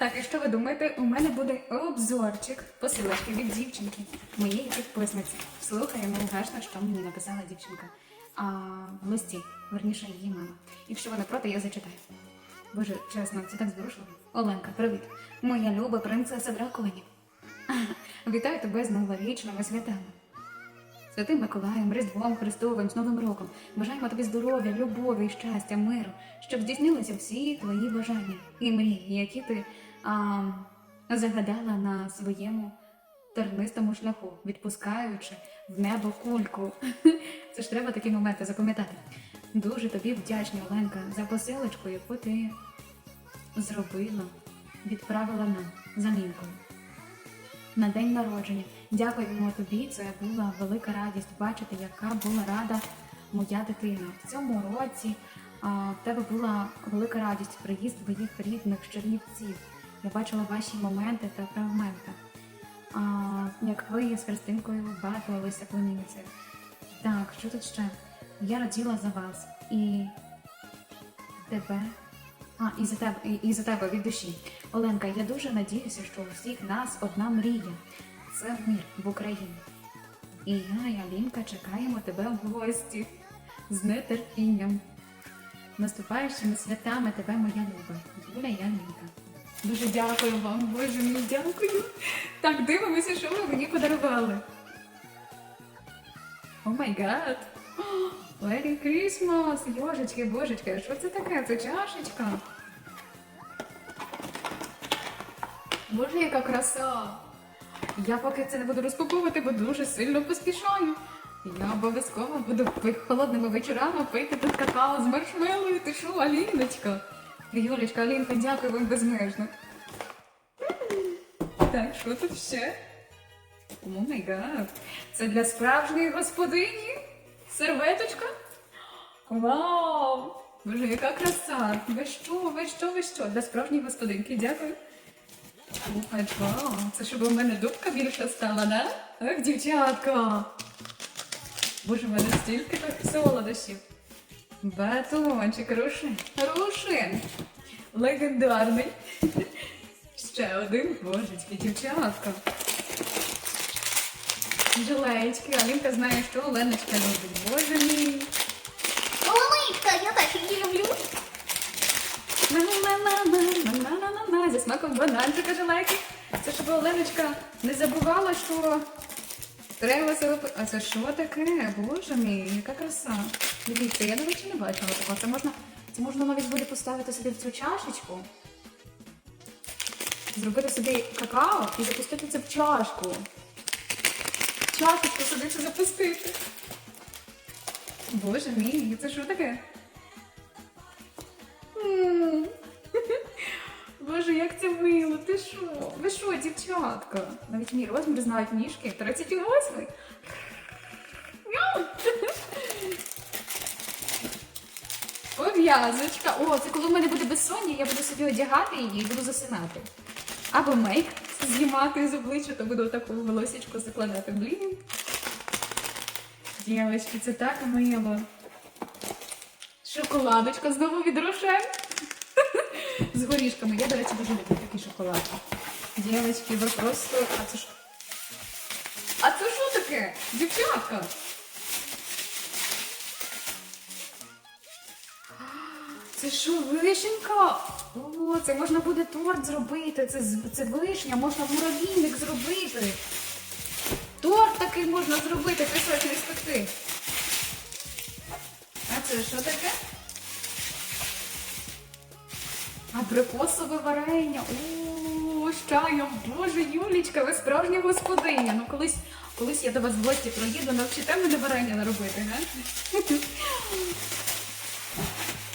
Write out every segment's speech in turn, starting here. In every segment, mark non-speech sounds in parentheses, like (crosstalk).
Так, і що ви думаєте? У мене буде обзорчик посилочки від дівчинки, моєї підписниці. Слухаємо уважно, що мені написала дівчинка. А в листі, верніше її мама. Якщо ви не проти, я зачитаю. Боже, чесно, це так зворушливо. Оленка, привіт. Моя люба принцеса драконів. Вітаю тебе з новорічними святами. Святим Миколаєм, Різдвом Христовим, з Новим роком. Бажаємо тобі здоров'я, любові, щастя, миру, щоб здійснилися всі твої бажання і мрії, які ти а, загадала на своєму тернистому шляху, відпускаючи в небо кульку. (laughs) Це ж треба такі моменти запам'ятати. Дуже тобі вдячна, Оленка, за посилочку, яку ти зробила, відправила нам за лінкою на день народження. Дякуємо тобі. Це була велика радість бачити, яка була рада моя дитина. В цьому році а, в тебе була велика радість приїзд твоїх рідних з Чернівців. Я бачила ваші моменти та фрагменти. А, як ви з Христинкою бавилися племінницею. Так, що тут ще? Я раділа за вас і тебе. А, і за тебе, і, і за тебе від душі. Оленка, я дуже надіюся, що у всіх нас одна мрія. Це мир в Україні. І я і Алінка чекаємо тебе в гості з нетерпінням. Наступаючими святами тебе, моя люба, Юля і Алінка. Дуже дякую вам, Боже мій, дякую. Так дивимося, що ви мені подарували. О май гад! (gasps) Merry Christmas! Йожечки, божечки, що це таке? Це чашечка? Боже, яка краса! Я поки це не буду розпаковувати, бо дуже сильно поспішаю. Я обов'язково буду холодними вечорами пити тут какао з маршмелою. Ти що, Аліночка? Юлечка, Алінка, дякую вам безмежно. Так, що тут ще? О май гад. Це для справжньої господині. Серветочка. Вау! Боже, яка краса! Ви що, ви що, ви що? Для справжньої господинки, дякую. Слухай, вау, це щоб у мене дубка більша стала, да? Ах, дівчатка! Боже, в мене стільки так солодощів. Батончик, рушин. Рушин. Легендарний. (laughs) Ще один, божечки, дівчатка. Жилеєчки, Алінка знає, що Оленочка любить. Боже мій. Оленичка, я теж її люблю. На-на-на-на-на-на-на-на-на. Зі смаком бананчика жилейки. Це щоб Оленочка не забувала, що треба пи- А це що таке? Боже мій, яка краса. Дивіться, я, до речі, не бачила такого. Це можна, це можна навіть буде поставити собі в цю чашечку. Зробити собі какао і запустити це в чашку. Чашечку собі це запустити. Боже мій, це що таке? Це мило, ти що? Ви що, дівчатка? Навіть мій розмір знають ніжки. 38. Мяу. Пов'язочка. О, це коли в мене буде безсоння, я буду собі одягати її і буду засинати. Або мейк знімати з обличчя, то буду таку волосічку закладати. Блін. Дівчатки, це так мило. Шоколадочка знову від Рошен. З горішками. Я, до речі, дуже люблю такі шоколадки. Дівчатки, ви просто. А це що? А це що таке? Дівчатка? Це що, вишенька? О, це можна буде торт зробити. Це, це вишня, можна муравійник зробити. Торт такий можна зробити, пісочний спекти. А це що таке? Абрикосове варення. О, з чаєм. Боже, Юлічка, ви справжня господиня. Ну колись, колись я до вас в гості проїду, навчите мене варення наробити, га? (laughs)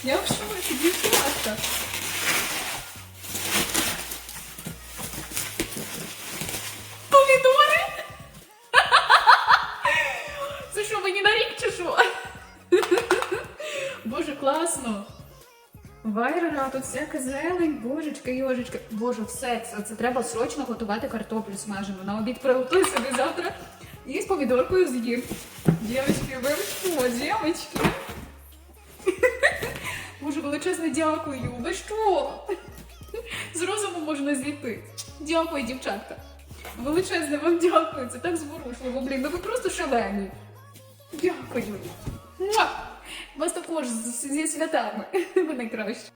Я в шоці, дівчатка. Вайрера, тут всяка зелень, божечка, йожечка. Боже, все це, це треба срочно готувати картоплю смажену. На обід приготуй собі завтра і з помідоркою з'їм. Дівчатки, ви що, дівчатки? (laughs) Боже, величезне дякую. Ви що? З розуму можна зійти. Дякую, дівчатка. Величезне вам дякую. Це так зворушливо. Блін, ну ви просто шалені. Дякую. Вас також зі святами. (laughs) Ви найкращі.